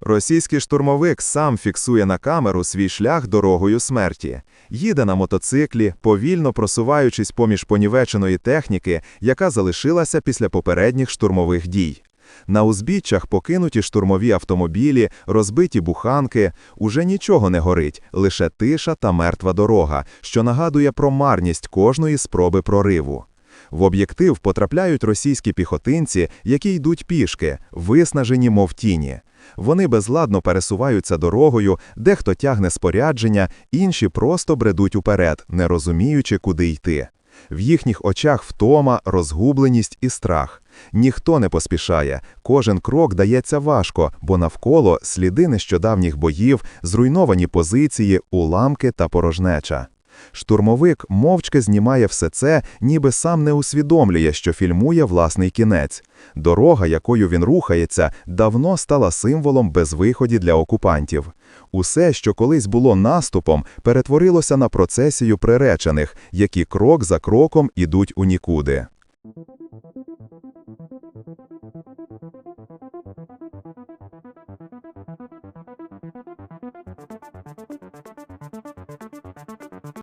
Російський штурмовик сам фіксує на камеру свій шлях дорогою смерті. Їде на мотоциклі, повільно просуваючись поміж понівеченої техніки, яка залишилася після попередніх штурмових дій. На узбіччях покинуті штурмові автомобілі, розбиті буханки, уже нічого не горить, лише тиша та мертва дорога, що нагадує про марність кожної спроби прориву. В об'єктив потрапляють російські піхотинці, які йдуть пішки, виснажені, мов тіні. Вони безладно пересуваються дорогою, дехто тягне спорядження, інші просто бредуть уперед, не розуміючи, куди йти. В їхніх очах втома, розгубленість і страх. Ніхто не поспішає, кожен крок дається важко, бо навколо сліди нещодавніх боїв, зруйновані позиції, уламки та порожнеча. Штурмовик мовчки знімає все це, ніби сам не усвідомлює, що фільмує власний кінець. Дорога, якою він рухається, давно стала символом безвиході для окупантів. Усе, що колись було наступом, перетворилося на процесію приречених, які крок за кроком ідуть у нікуди.